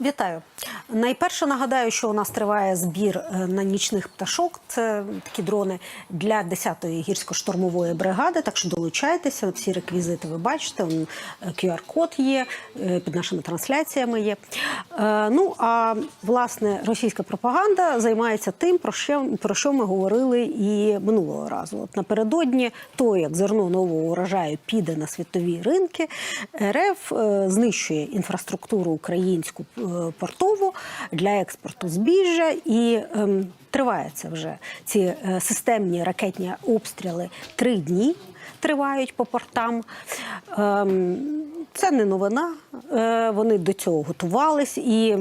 Вітаю. Найперше нагадаю, що у нас триває збір е, на нічних пташок. Це такі дрони для 10-ї гірсько-штурмової бригади. Так що долучайтеся. Всі реквізити ви бачите. Он, е, QR-код є е, під нашими трансляціями. Є ну а власне російська пропаганда займається тим, про що про що ми говорили і минулого разу. От напередодні того, як зерно нового урожаю піде на світові ринки, РФ знищує інфраструктуру українську портову для експорту збіжжя і ем, триває це вже ці е, системні ракетні обстріли три дні. Тривають по портам. Ем, Це не новина. Е, Вони до цього готувались і,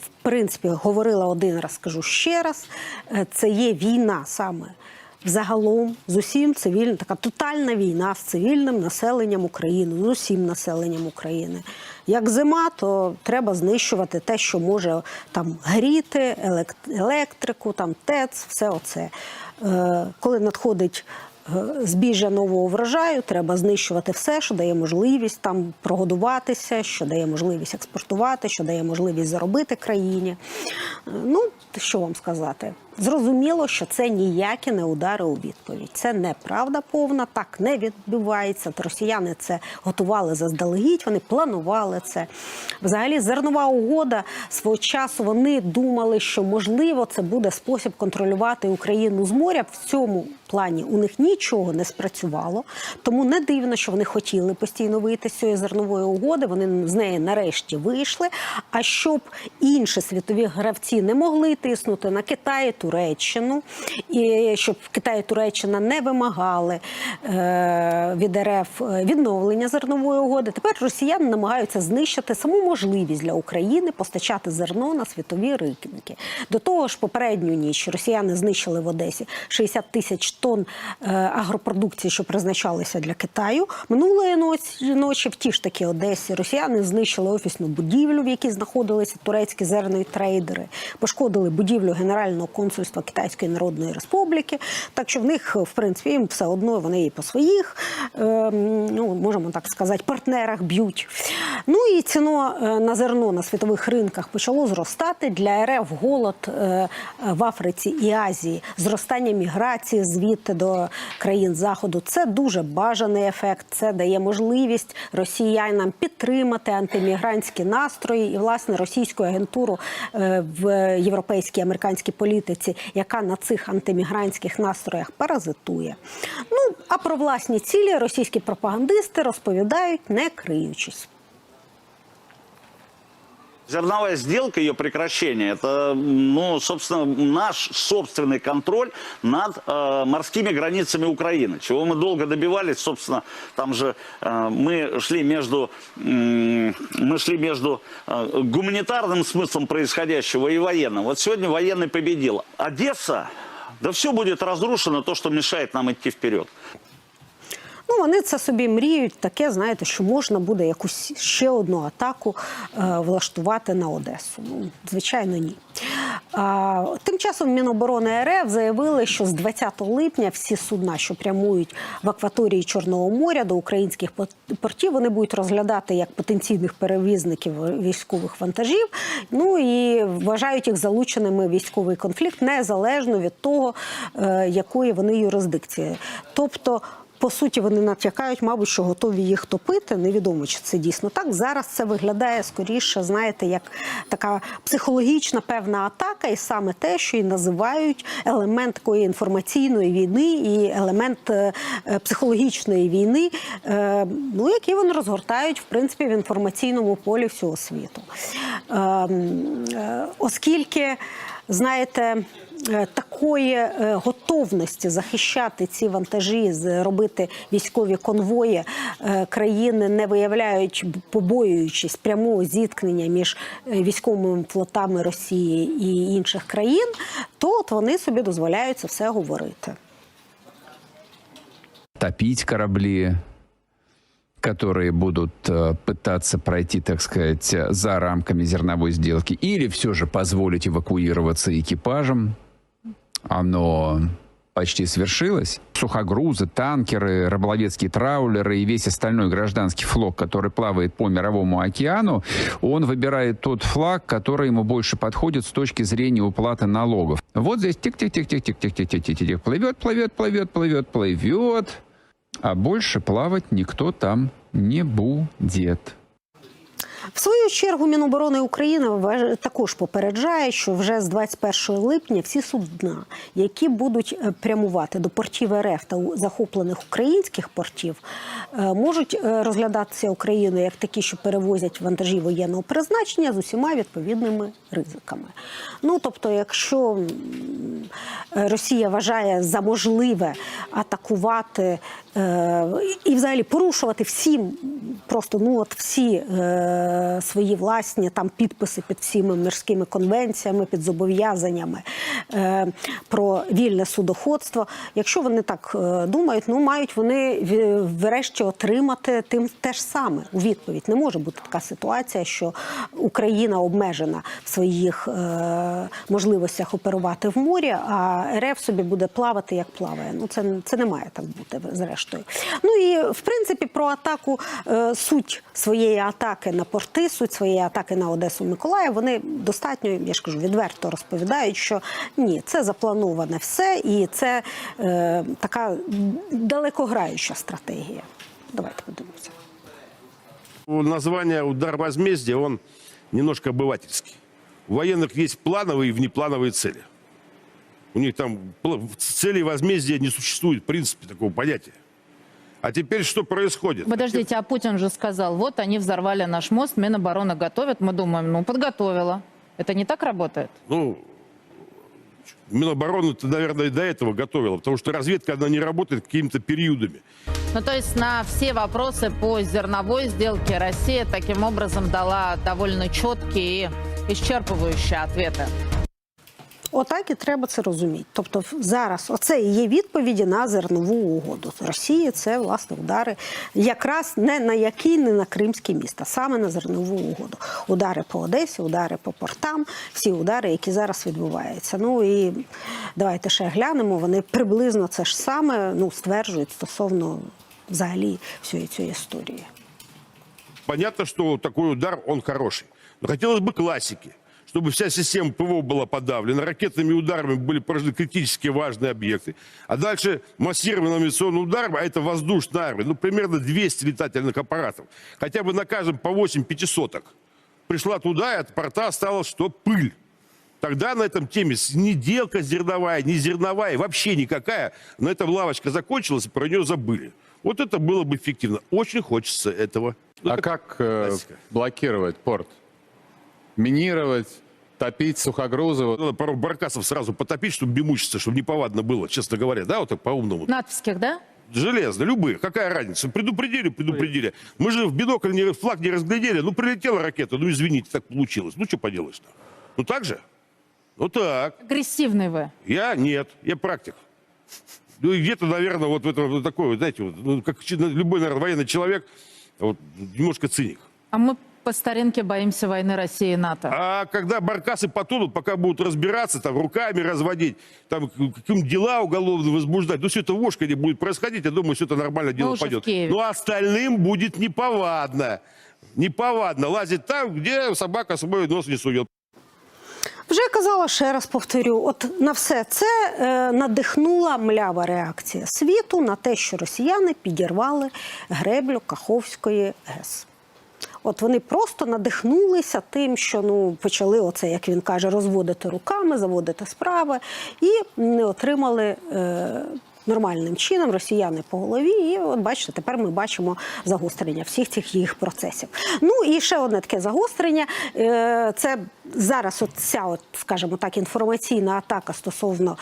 в принципі, говорила один раз, скажу ще раз. е, Це є війна саме взагалом з усім цивільним, така тотальна війна з цивільним населенням України, з усім населенням України. Як зима, то треба знищувати те, що може там гріти, елект- електрику, там ТЕЦ, все оце. Е, Коли надходить збіжжя нового врожаю, треба знищувати все, що дає можливість там прогодуватися, що дає можливість експортувати, що дає можливість заробити країні. Ну, що вам сказати? Зрозуміло, що це ніякі не удари у відповідь. Це неправда повна, так не відбувається. Росіяни це готували заздалегідь, вони планували це. Взагалі, зернова угода свого часу вони думали, що можливо це буде спосіб контролювати Україну з моря. В цьому плані у них нічого не спрацювало. Тому не дивно, що вони хотіли постійно вийти з цієї зернової угоди. Вони з неї нарешті вийшли. А щоб інші світові гравці не могли тиснути на Китай, Туреччину, і щоб Китай і Туреччина не вимагали е, від РФ відновлення зернової угоди. Тепер росіяни намагаються знищити саму можливість для України постачати зерно на світові ринки. До того ж, попередню ніч росіяни знищили в Одесі 60 тисяч тонн е, агропродукції, що призначалися для Китаю. Минулої ночі, в ті ж таки Одесі росіяни знищили офісну будівлю, в якій знаходилися турецькі зернові трейдери, пошкодили будівлю Генерального консульства Китайської Народної Республіки. Так що в них, в принципі, їм все одно вони і по своїх, е, ну можемо так сказати, партнерах б'ють. Ну і ціно е, на зерно на світових ринках почало зростати для РФ голод в Африці і Азії, зростання міграції звідти до країн заходу. Це дуже бажаний ефект. Це дає можливість росіянам підтримати антимігрантські настрої і власне російську агентуру е, в європейській американській політиці, яка на цих антимігрантських настроях паразитує. Ну а про власні цілі російські пропагандисти розповідають, не криючись. Зерновая сделка, ее прекращение, это, ну, собственно, наш собственный контроль над э, морскими границами Украины, чего мы долго добивались, собственно, там же э, мы шли между, м, мы шли между э, гуманитарным смыслом происходящего и военным. Вот сегодня военный победил. Одесса, да все будет разрушено, то, что мешает нам идти вперед. Ну, вони це собі мріють, таке, знаєте, що можна буде якусь ще одну атаку е, влаштувати на Одесу. Ну, звичайно, ні. Тим часом Міноборони РФ заявили, що з 20 липня всі судна, що прямують в акваторії Чорного моря до українських портів, вони будуть розглядати як потенційних перевізників військових вантажів. Ну і вважають їх залученими в військовий конфлікт незалежно від того, е, якої вони юрисдикції. Тобто. По суті, вони натякають, мабуть, що готові їх топити. Невідомо, чи це дійсно так. Зараз це виглядає скоріше, знаєте, як така психологічна певна атака, і саме те, що і називають елемент такої інформаційної війни і елемент е, е, психологічної війни, е, ну які вони розгортають в принципі в інформаційному полі всього світу. Е, м, е, Оскільки, знаєте. е, Такої е, готовності захищати ці вантажі, з- робити військові конвої е, країни не виявляють, б- побоюючись прямого зіткнення між е, військовими флотами Росії і інших країн, то от вони собі дозволяють це все говорити. топить корабли, которые будут э, пытаться пройти, так сказать, э, за рамками зерновой сделки, или все же позволить эвакуироваться экипажам. Оно почти свершилось. сухогрузы, танкеры, рыболовецкие траулеры и весь остальной гражданский флот, который плавает по мировому океану, он выбирает тот флаг, который ему больше подходит с точки зрения уплаты налогов. Вот здесь тик-тик-тик-тик-тик-тик-тик-тик-тик, плывет, плывет, плывет, плывет, плывет, а больше плавать никто там не будет. В свою чергу Міноборони України також попереджає, що вже з 21 липня всі судна, які будуть е, прямувати до портів РФ та захоплених українських портів, е, можуть е, розглядатися Україною як такі, що перевозять вантажі воєнного призначення з усіма відповідними ризиками. Ну тобто, якщо Росія вважає за можливе атакувати і взагалі порушувати всі просто ну от всі свої власні там підписи під всіми мирськими конвенціями, під зобов'язаннями е, про вільне судоходство. Якщо вони так е, думають, ну мають вони врешті отримати тим те ж саме у відповідь. Не може бути така ситуація, що Україна обмежена в своїх е, можливостях оперувати в морі, а РФ собі буде плавати як плаває. Ну це це не має так бути зрештою. Ну і в принципі про атаку е, суть своєї атаки на порти, суть своєї атаки на Одесу Миколаїв. Вони достатньо, я ж кажу, відверто розповідають, що ні, це заплановане все, і це е, така далекограюча стратегія. Давайте подивимося. Название «Удар возмездия», он немножко обывательский. У военных есть плановые и внеплановые цели. У них там пл- цели возмездия не существует, в принципе, такого понятия. А теперь что происходит? Подождите, а Путин же сказал, вот они взорвали наш мост, Минобороны готовят. Мы думаем, ну, подготовила. Это не так работает? Ну, Минобороны-то, наверное, и до этого готовила, потому что разведка, она не работает какими-то периодами. Ну, то есть на все вопросы по зерновой сделке Россия таким образом дала довольно четкие и исчерпывающие ответы. Отак і треба це розуміти. Тобто, зараз оце і є відповіді на зернову угоду Росії. Це власне удари якраз не на який, не на кримські міста, саме на зернову угоду. Удари по Одесі, удари по портам, всі удари, які зараз відбуваються. Ну і давайте ще глянемо. Вони приблизно це ж саме ну стверджують стосовно взагалі всієї цієї історії. Понятно, что такой удар, он хороший. Но хотелось бы классики. Чтобы вся система ПВО была подавлена, ракетными ударами были поражены критически важные объекты. А дальше массированным авиационным ударом, а это воздушная армия, ну, примерно 200 летательных аппаратов. Хотя бы на каждом по 8 пятисоток. Пришла туда, и от порта осталось что? Пыль. Тогда на этом теме ни делка зерновая, ни зерновая, вообще никакая. На этом лавочка закончилась, и про нее забыли. Вот это было бы эффективно. Очень хочется этого. Ну, А это как э, блокировать порт? Минировать, топить сухогрузы? Вот. Надо пару баркасов сразу потопить, чтобы бемучиться, чтобы неповадно было, честно говоря. Да, вот так по-умному. Натовских, да? Железно, любые. Какая разница? Предупредили, предупредили. Мы же в бинокль не, флаг не разглядели. Ну, прилетела ракета. Ну, извините, так получилось. Ну, что поделаешь-то? Ну, так же? Ну, так. Агрессивный вы. Я нет. Я практик. Ну, и где-то, наверное, вот в этом вот такой, вот, знаете, вот, ну, как любой, наверное, военный человек, вот, немножко циник. А мы по старинке боимся войны России и НАТО. А когда баркасы потонут, пока будут разбираться, там руками разводить, там каким дела уголовно возбуждать, ну все это в Ошкаре будет происходить, я думаю, все это нормально дело уже в пойдет. Киеве. Но остальным будет неповадно. Неповадно лазить там, где собака свой нос не сует. Вже казала ще раз повторю: от на все це е, надихнула млява реакція світу на те, що росіяни підірвали греблю Каховської ГЕС. От вони просто надихнулися тим, що ну почали оце, як він каже, розводити руками, заводити справи, і не отримали. Е, Нормальним чином росіяни по голові, і от бачите, тепер ми бачимо загострення всіх цих їх процесів. Ну і ще одне таке загострення. Е, Це зараз, от ця, от, скажімо так, інформаційна атака стосовно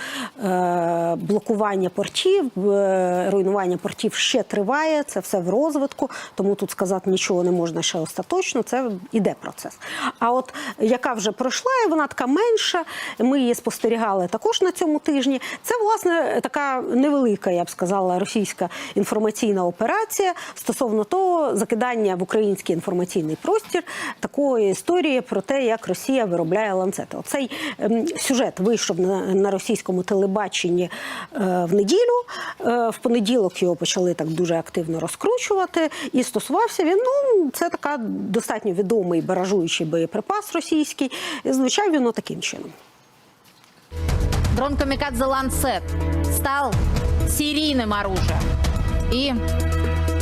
е, блокування портів, е, руйнування портів ще триває. Це все в розвитку, тому тут сказати нічого не можна ще остаточно. Це іде процес. А от яка вже пройшла, і вона така менша. Ми її спостерігали також на цьому тижні. Це власне така невелика невелика, я б сказала, російська інформаційна операція стосовно того закидання в український інформаційний простір такої історії про те, як Росія виробляє ланцети. Оцей ем, сюжет вийшов на, російському телебаченні е, в неділю. Е, в понеділок його почали так дуже активно розкручувати. І стосувався він. Ну це така достатньо відомий баражуючий боєприпас російський. І він таким чином. Дрон Камикадзе Ланцет стал серийным оружием и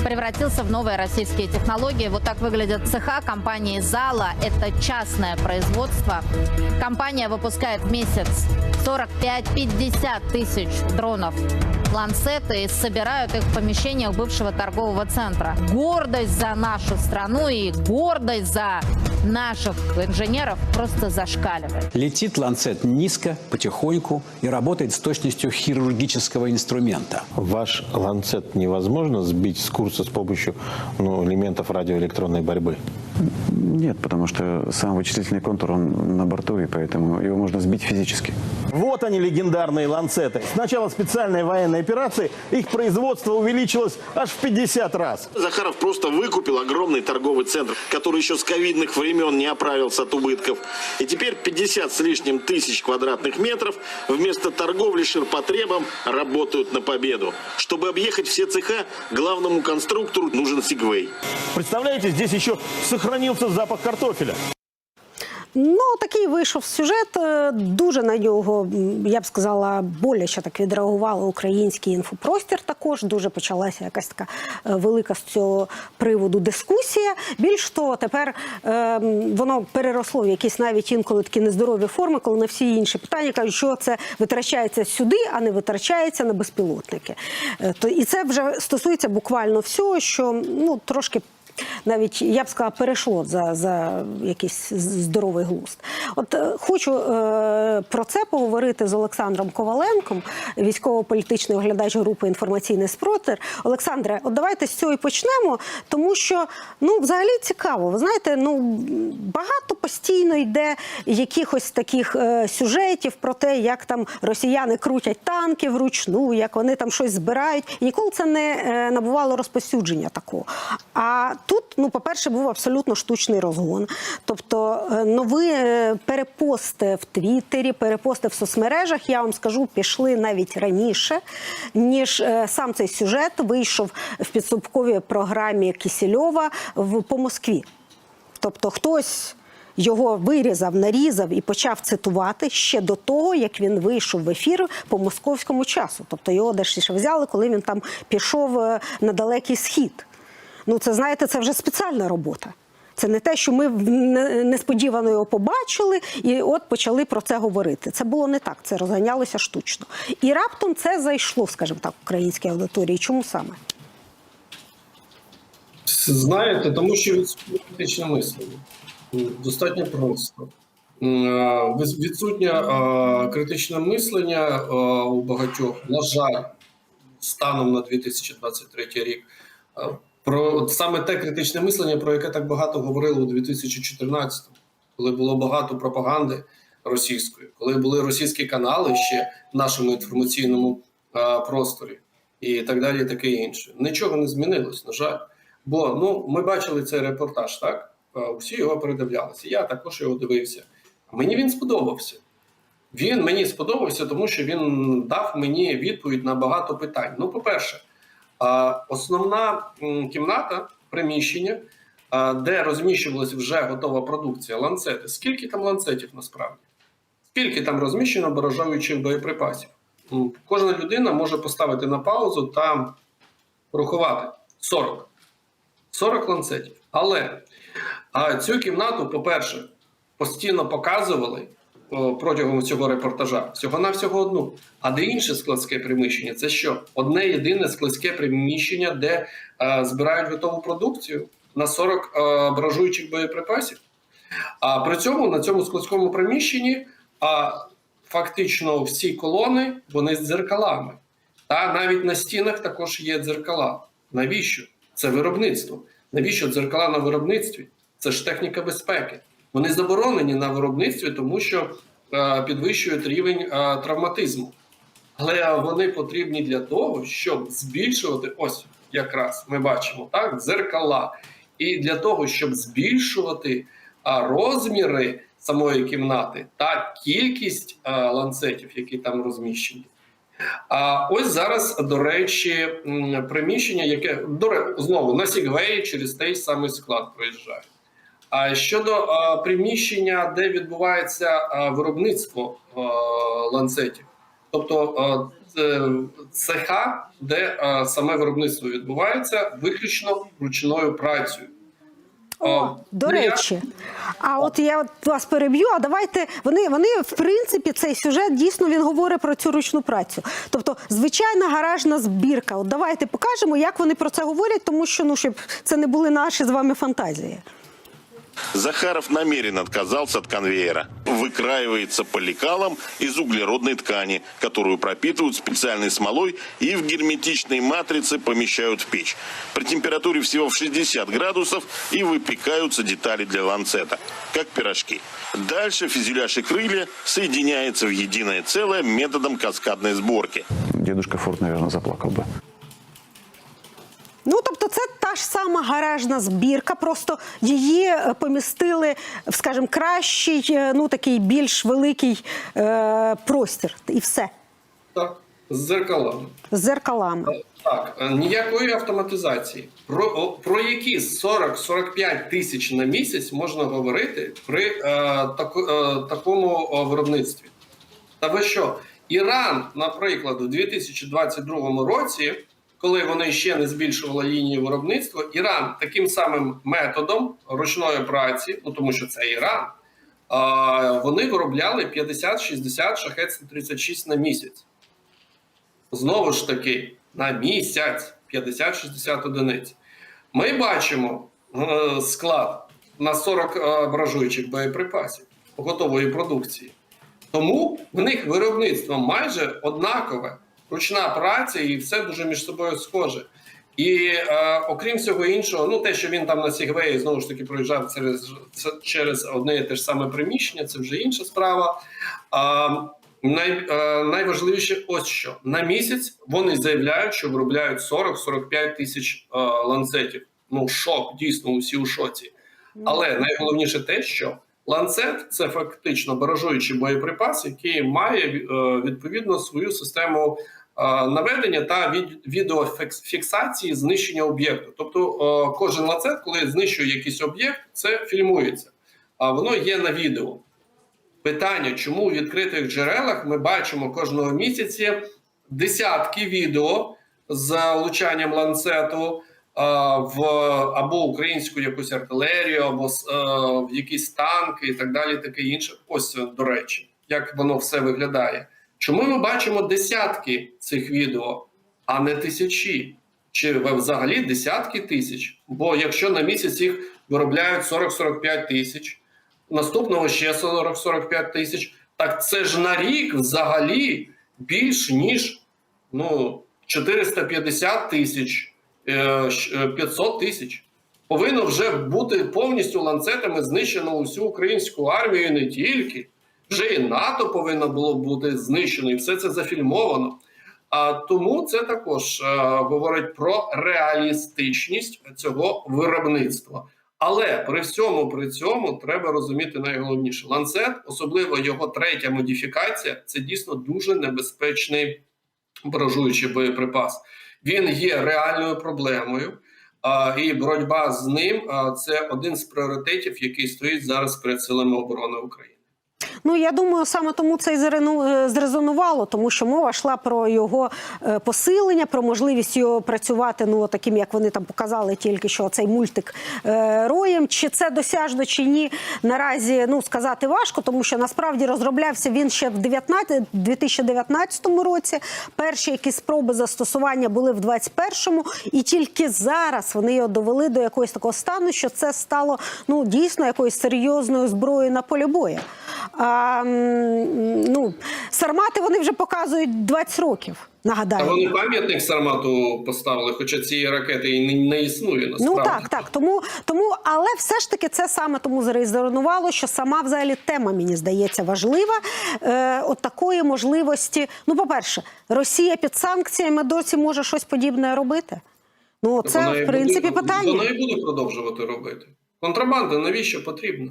превратился в новые российские технологии. Вот так выглядят цеха компании «Зала». Это частное производство. Компания выпускает в месяц 45-50 тысяч дронов ланцеты и собирают их в помещениях бывшего торгового центра. Гордость за нашу страну и гордость за наших инженеров просто зашкаливает. Летит ланцет низко, потихоньку и работает с точностью хирургического инструмента. Ваш ланцет невозможно сбить с курса с помощью ну, элементов радиоэлектронной борьбы? Нет, потому что сам вычислительный контур, он на борту, и поэтому его можно сбить физически. Вот они, легендарные ланцеты. С начала специальной военной операции их производство увеличилось аж в 50 раз. Захаров просто выкупил огромный торговый центр, который еще с ковидных времен не оправился от убытков. И теперь 50 с лишним тысяч квадратных метров вместо торговли ширпотребом работают на победу. Чтобы объехать все цеха, главному конструктору нужен Сигвей. Представляете, здесь еще сохранился запах картофеля. Ну, такий вийшов сюжет. Е, Дуже на нього, я б сказала, боляче так відреагували український інфопростір. Також дуже почалася якась така е, велика з цього приводу дискусія. Більш того, тепер е, воно переросло в якісь навіть інколи такі нездорові форми, коли на всі інші питання кажуть, що це витрачається сюди, а не витрачається на безпілотники. Е, То і це вже стосується буквально всього, що ну трошки навіть я б сказала, перейшло за, за якийсь здоровий глузд. От е, хочу е, про це поговорити з Олександром Коваленком, військово-політичний оглядач групи інформаційний спротир. Олександре, от давайте з цього і почнемо, тому що ну взагалі цікаво. Ви знаєте, ну багато постійно йде якихось таких е, сюжетів про те, як там росіяни крутять танки вручну, як вони там щось збирають. Ніколи це не е, набувало розпосюдження такого. А тут, ну, по-перше, був абсолютно штучний розгон. Тобто е, нові е, перепости в Твіттері, перепости в соцмережах, я вам скажу, пішли навіть раніше, ніж е, сам цей сюжет вийшов в підсумковій програмі Кісільова по Москві. Тобто хтось його вирізав, нарізав і почав цитувати ще до того, як він вийшов в ефір по московському часу. Тобто його десь ще взяли, коли він там пішов на далекий схід. Ну, це знаєте, це вже спеціальна робота. Це не те, що ми несподівано його побачили і от почали про це говорити. Це було не так, це розганялося штучно. І раптом це зайшло, скажімо так, українській аудиторії. Чому саме? Знаєте, тому що критичне мислення. Достатньо просто. Е, Відсутнє е, критичне мислення е, у багатьох, на жаль, станом на 2023 рік. Про саме те критичне мислення, про яке так багато говорили у 2014-му, коли було багато пропаганди російської, коли були російські канали ще в нашому інформаційному е, просторі, і так далі, і таке інше. Нічого не змінилось, на жаль. Бо ну ми бачили цей репортаж, так всі його передивлялися. Я також його дивився. Мені він сподобався. Він мені сподобався, тому що він дав мені відповідь на багато питань. Ну, по-перше, основна кімната, приміщення, де розміщувалася вже готова продукція, ланцети. Скільки там ланцетів насправді? Скільки там розміщено баражуючих боєприпасів? Кожна людина може поставити на паузу та порахувати 40. 40 ланцетів. Але цю кімнату, по-перше, постійно показували протягом цього репортажа всього на всього одну. А де інше складське приміщення? Це що? Одне єдине складське приміщення, де е, збирають готову продукцію на 40 е, бражуючих боєприпасів. А при цьому на цьому складському приміщенні а, фактично всі колони вони з дзеркалами. Та навіть на стінах також є дзеркала. Навіщо? Це виробництво. Навіщо дзеркала на виробництві? Це ж техніка безпеки. Вони заборонені на виробництві, тому що е, підвищують рівень е, травматизму. але вони потрібні для того, щоб збільшувати ось якраз ми бачимо так дзеркала, і для того, щоб збільшувати розміри самої кімнати та кількість ланцетів, які там розміщені. А ось зараз, до речі, приміщення, яке до знову на Сігвеї через той самий склад проїжджає. Щодо приміщення, де відбувається виробництво ланцетів, тобто це цеха, де саме виробництво відбувається, виключно ручною працею. О, до ну, речі, а от я от вас переб'ю. А давайте вони, вони в принципі цей сюжет дійсно він говорить про цю ручну працю. Тобто, звичайна гаражна збірка. От давайте покажемо, як вони про це говорять, тому що ну щоб це не були наші з вами фантазії. Захаров намеренно отказался от конвейера. Выкраивается по из углеродной ткани, которую пропитывают специальной смолой и в герметичной матрице помещают в печь. При температуре всего в 60 градусов и выпекаются детали для ланцета, как пирожки. Дальше фюзеляж и крылья соединяются в единое целое методом каскадной сборки. Дедушка Форд, наверное, заплакал бы. Ну, тобто, це та ж сама гаражна збірка, просто її е, помістили в, скажімо, кращий, е, ну такий більш великий е, простір, і все Так, з дзеркалами. з зеркалами. Так, е, ніякої автоматизації. Про, про які 40-45 тисяч на місяць можна говорити при е, таку, е, такому виробництві? Та ви що? Іран, наприклад, у 2022 році, коли вони ще не збільшували лінію виробництва, Іран таким самим методом ручної праці, ну тому що це Іран, вони виробляли 50-60 шахет 36 на місяць. Знову ж таки, на місяць 50-60 одиниць. Ми бачимо е, склад на 40 е, бражуючих боєприпасів готової продукції. Тому в них виробництво майже однакове, ручна праця і все дуже між собою схоже. І е, окрім всього іншого, ну те, що він там на Сігвеї знову ж таки проїжджав через, через одне і те ж саме приміщення, це вже інша справа. А, най, е, найважливіше, ось що на місяць вони заявляють, що виробляють 40-45 тисяч е, ланцетів. Ну, шок, дійсно, усі у шоці. Але найголовніше те, що ланцет це фактично баражуючий боєприпас, який має е, відповідно свою систему е, наведення та від, відеофіксації знищення об'єкту. Тобто е, кожен ланцет, коли знищує якийсь об'єкт, це фільмується, а воно є на відео. Питання, чому у відкритих джерелах ми бачимо кожного місяця десятки відео з влучанням ланцету а, в або українську якусь артилерію, або е, в якісь танки і так далі, таке інше. Ось е, до речі, як воно все виглядає. Чому ми бачимо десятки цих відео, а не тисячі? Чи взагалі десятки тисяч? Бо якщо на місяць їх виробляють 40-45 тисяч, наступного ще 40-45 тисяч, так це ж на рік взагалі більш ніж ну, 450 тисяч, е, щ- е, 500 тисяч. Повинно вже бути повністю ланцетами знищено усю українську армію і не тільки. Вже і НАТО повинно було бути знищено, і все це зафільмовано. А тому це також е, говорить про реалістичність цього виробництва. Але при всьому при цьому треба розуміти найголовніше: ланцет, особливо його третя модифікація, це дійсно дуже небезпечний баражуючий боєприпас. Він є реальною проблемою, а, і боротьба з ним а, це один з пріоритетів, який стоїть зараз перед силами оборони України. Ну я думаю, саме тому це і е, зрезонувало, тому що мова йшла про його е, посилення, про можливість його працювати. Ну таким, як вони там показали, тільки що цей мультик е, роєм. Чи це досяжно чи ні, наразі ну сказати важко, тому що насправді розроблявся він ще в 19, 2019 році. Перші якісь спроби застосування були в 21-му, і тільки зараз вони його довели до якогось такого стану, що це стало ну дійсно якоюсь серйозною зброєю на полі бою. А, ну, сармати вони вже показують 20 років. Та Нагадаю. вони пам'ятник Сармату поставили, хоча цієї ракети і не, не існує насправді. Ну так, так. Тому, тому, але все ж таки це саме тому зарезонувало, що сама взагалі тема, мені здається, важлива. Е, от такої можливості. Ну, по-перше, Росія під санкціями досі може щось подібне робити. Ну, це, Вона в принципі, буде, питання. Вона і буде продовжувати робити. Контрабанда навіщо потрібна?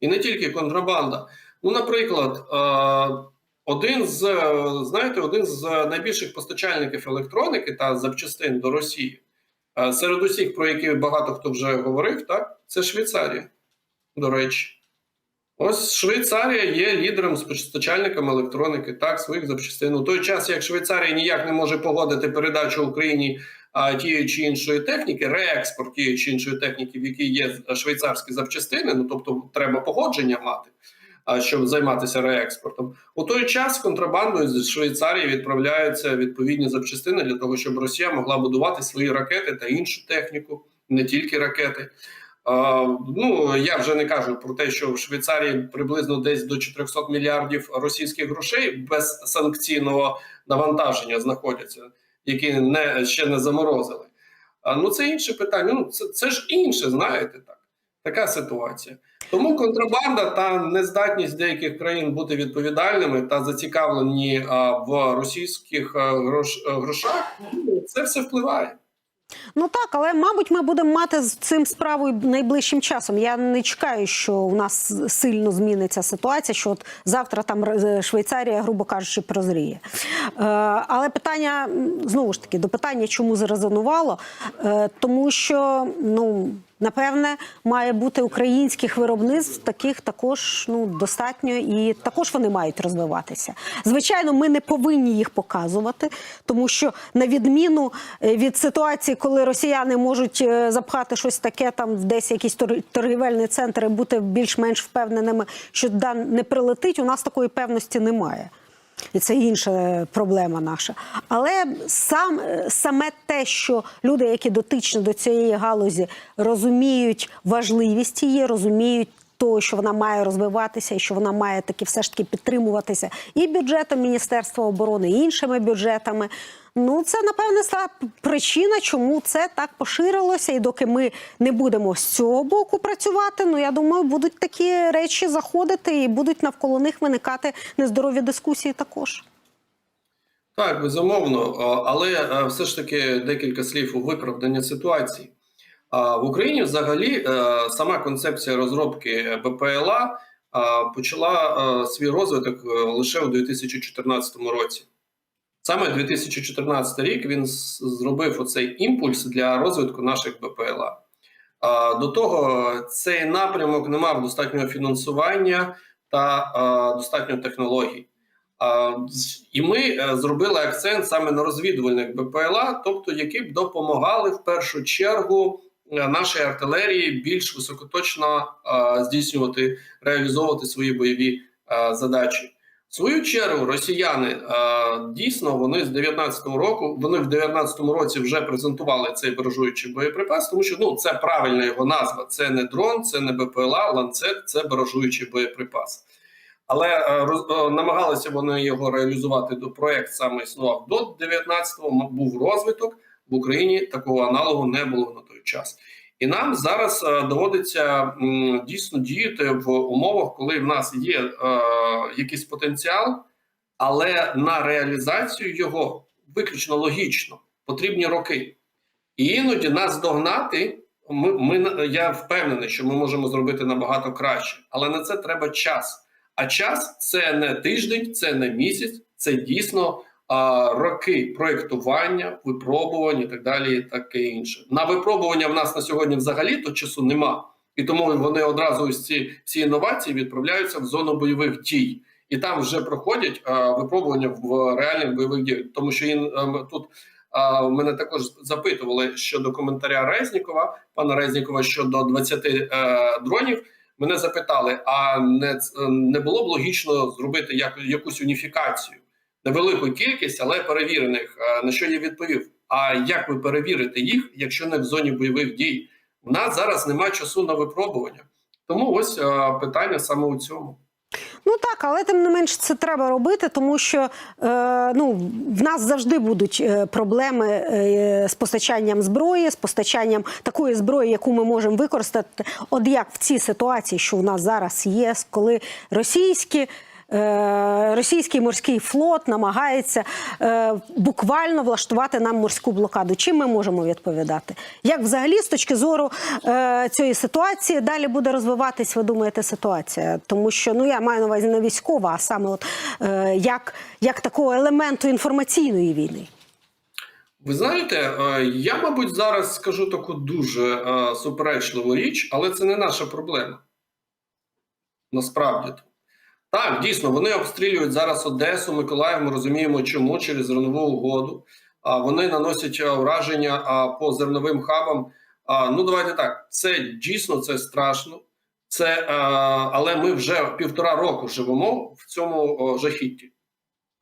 І не тільки контрабанда. Ну, наприклад, е, один з знаєте, один з найбільших постачальників електроніки та запчастин до Росії, е, серед усіх, про які багато хто вже говорив, так, це Швейцарія. До речі. Ось Швейцарія є лідером з постачальником електроніки, так, своїх запчастин. У той час, як Швейцарія ніяк не може погодити передачу Україні а, тієї чи іншої техніки, реекспорт тієї чи іншої техніки, в якій є швейцарські запчастини, ну тобто треба погодження мати, щоб займатися реекспортом. У той час контрабандою з Швейцарії відправляються відповідні запчастини для того, щоб Росія могла будувати свої ракети та іншу техніку, не тільки ракети. Ну я вже не кажу про те, що в Швейцарії приблизно десь до 400 мільярдів російських грошей без санкційного навантаження знаходяться, які не ще не заморозили. А ну це інше питання. Ну це, це ж інше, знаєте так. Така ситуація. Тому контрабанда та нездатність деяких країн бути відповідальними та зацікавлені в російських а, грош, а, грошах, ну, це все впливає. Ну так, але мабуть, ми будемо мати з цим справу найближчим часом. Я не чекаю, що у нас сильно зміниться ситуація, що от завтра там е, Швейцарія, грубо кажучи, прозріє. Е, але питання знову ж таки до питання, чому зарезонувало, е, тому що ну. Напевне, має бути українських виробництв таких також ну достатньо, і також вони мають розвиватися. Звичайно, ми не повинні їх показувати, тому що на відміну е, від ситуації, коли росіяни можуть е, запхати щось таке, там десь якісь тор- торгівельні центри, бути більш-менш впевненими, що дан не прилетить, у нас такої певності немає. І це інша проблема наша. Але сам, саме те, що люди, які дотичні до цієї галузі, розуміють важливість її, розуміють того, що вона має розвиватися і що вона має таки все ж таки підтримуватися і бюджетом Міністерства оборони, і іншими бюджетами. Ну, це напевне причина, чому це так поширилося. І доки ми не будемо з цього боку працювати, ну я думаю, будуть такі речі заходити і будуть навколо них виникати нездорові дискусії також. Так, безумовно, але е, все ж таки декілька слів у виправдання ситуації. В Україні взагалі е, сама концепція розробки БПЛА почала е, свій розвиток е, лише у 2014 році. Саме 2014 рік він зробив оцей імпульс для розвитку наших БПЛА. До того цей напрямок не мав достатнього фінансування та достатньо технологій. І ми е, зробили акцент саме на розвідувальних БПЛА, тобто які б допомагали в першу чергу е, нашій артилерії більш високоточно здійснювати, реалізовувати свої бойові задачі. Свою чергу росіяни е, дійсно вони з 19-го року, вони в 19-му році вже презентували цей баражуючий боєприпас, тому що ну це правильна його назва. Це не дрон, це не БПЛА, ланцет, це баражуючий боєприпас. Але е, роз- е, намагалися вони його реалізувати до проект саме існував до 19-го, був розвиток в Україні. Такого аналогу не було на той час. І нам зараз е, доводиться дійсно діяти в умовах, коли в нас є е, якийсь потенціал, але на реалізацію його виключно логічно потрібні роки. І іноді нас догнати. Ми, ми я впевнений, що ми можемо зробити набагато краще, але на це треба час. А час це не тиждень, це не місяць, це дійсно роки проєктування, випробувань і так далі, і таке інше. На випробування в нас на сьогодні взагалі то часу нема, і тому вони одразу ці всі інновації відправляються в зону бойових дій, і там вже проходять а, випробування в реальних бойових діях. Тому що ін, а, тут а, мене також запитували щодо коментаря Резнікова, пана Резнікова щодо 20 е, дронів. Мене запитали: а не, не було б логічно зробити як, якусь уніфікацію? Невелику кількість, але перевірених. Е, На що я відповів: а як ви перевірите їх, якщо не в зоні бойових дій? У нас зараз немає часу на випробування. Тому ось е, питання саме у цьому. Ну так, але тим не менш це треба робити, тому що е, ну, в нас завжди будуть е, проблеми з постачанням зброї, з постачанням такої зброї, яку ми можемо використати. От як в цій ситуації, що у нас зараз є, коли російські. Е, Російський морський флот намагається е, буквально влаштувати нам морську блокаду. Чим ми можемо відповідати? Як взагалі з точки зору е, цієї ситуації далі буде розвиватись, ви думаєте, ситуація? Тому що ну я маю на увазі не військова, а саме от як, як такого елементу інформаційної війни. Ви знаєте, я, мабуть, зараз скажу таку дуже суперечливу річ, але це не наша проблема. Насправді. Так, дійсно, вони обстрілюють зараз Одесу, Миколаїв. Ми розуміємо, чому через зернову угоду. А вони наносять е, враження по зерновим хабам. Ну, давайте так. Це дійсно це страшно. Це, е, але ми вже півтора року живемо в цьому жахітті,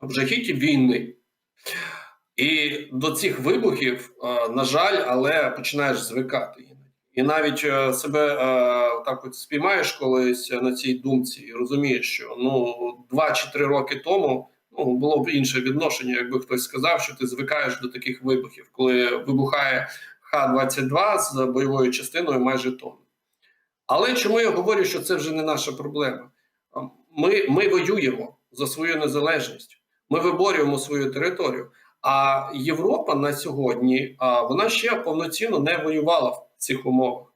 в жахітті війни. І до цих вибухів, е, на жаль, але починаєш звикати. І навіть е, себе е, так от спіймаєш колись на цій думці і розумієш, що ну два чи три роки тому ну було б інше відношення, якби хтось сказав, що ти звикаєш до таких вибухів, коли вибухає Х-22 з бойовою частиною майже тонну. Але чому я говорю, що це вже не наша проблема? Ми, ми воюємо за свою незалежність, ми виборюємо свою територію. А Європа на сьогодні вона ще повноцінно не воювала цих умовах.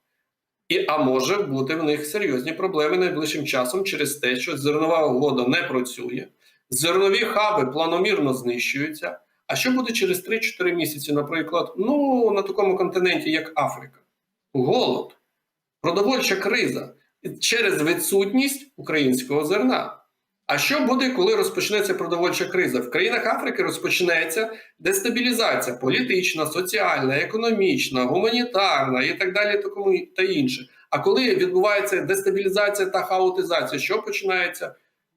І, а може бути в них серйозні проблеми найближчим часом через те, що зернова угода не працює, зернові хаби планомірно знищуються. А що буде через 3-4 місяці, наприклад, ну на такому континенті, як Африка? Голод, продовольча криза через відсутність українського зерна. А що буде, коли розпочнеться продовольча криза? В країнах Африки розпочнеться дестабілізація політична, соціальна, економічна, гуманітарна і так далі, та інше. А коли відбувається дестабілізація та хаотизація, що починається?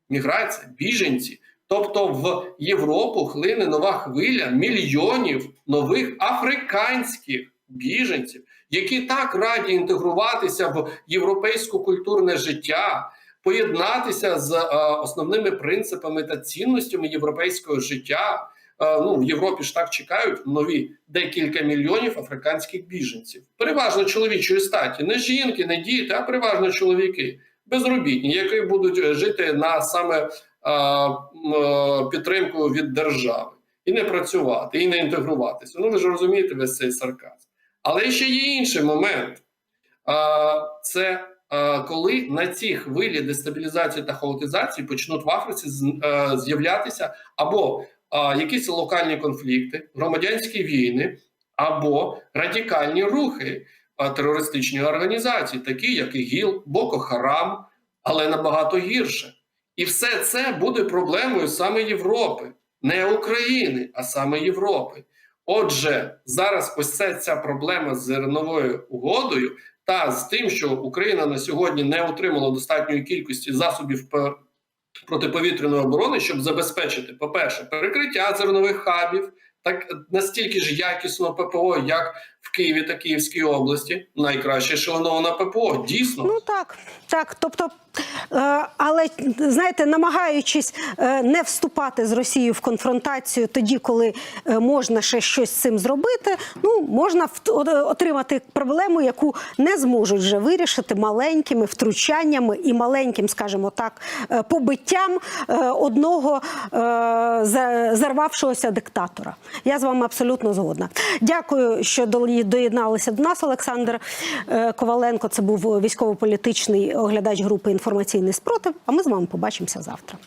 Міграція, біженці. Тобто в Європу хлине нова хвиля мільйонів нових африканських біженців, які так раді інтегруватися в європейське культурне життя поєднатися з е, основними принципами та цінностями європейського життя. Е, ну в Європі ж так чекають нові декілька мільйонів африканських біженців, переважно чоловічої статі, не жінки, не діти, а переважно чоловіки, безробітні, які будуть жити на саме е, е, підтримку від держави і не працювати, і не інтегруватися. Ну ви ж розумієте весь цей сарказм. Але ще є інший момент. Е, це Е, коли на цій хвилі дестабілізації та хаотизації почнуть в Африці е, з'являтися або е, якісь локальні конфлікти, громадянські війни, або радикальні рухи терористичні організації, такі як ІГІЛ, Боко Харам, але набагато гірше. І все це буде проблемою саме Європи, не України, а саме Європи. Отже, зараз ось ця проблема з зерновою угодою та з тим, що Україна на сьогодні не отримала достатньої кількості засобів протиповітряної оборони, щоб забезпечити, по-перше, перекриття зернових хабів, так настільки ж якісно ППО, як в Києві та Київській області, найкраще ешелонована ППО. Дійсно, Ну так, так. Тобто, але знаєте, намагаючись е, не вступати з Росією в конфронтацію тоді, коли е, можна ще щось з цим зробити, ну можна отримати проблему, яку не зможуть вже вирішити маленькими втручаннями і маленьким, скажімо так, е, побиттям е, одного е, зарвавшогося диктатора. Я з вами абсолютно згодна. Дякую, що доєдналися до нас, Олександр е, Коваленко. Це був військово-політичний оглядач групи інформаційний спротив. А ми з вами побачимося завтра.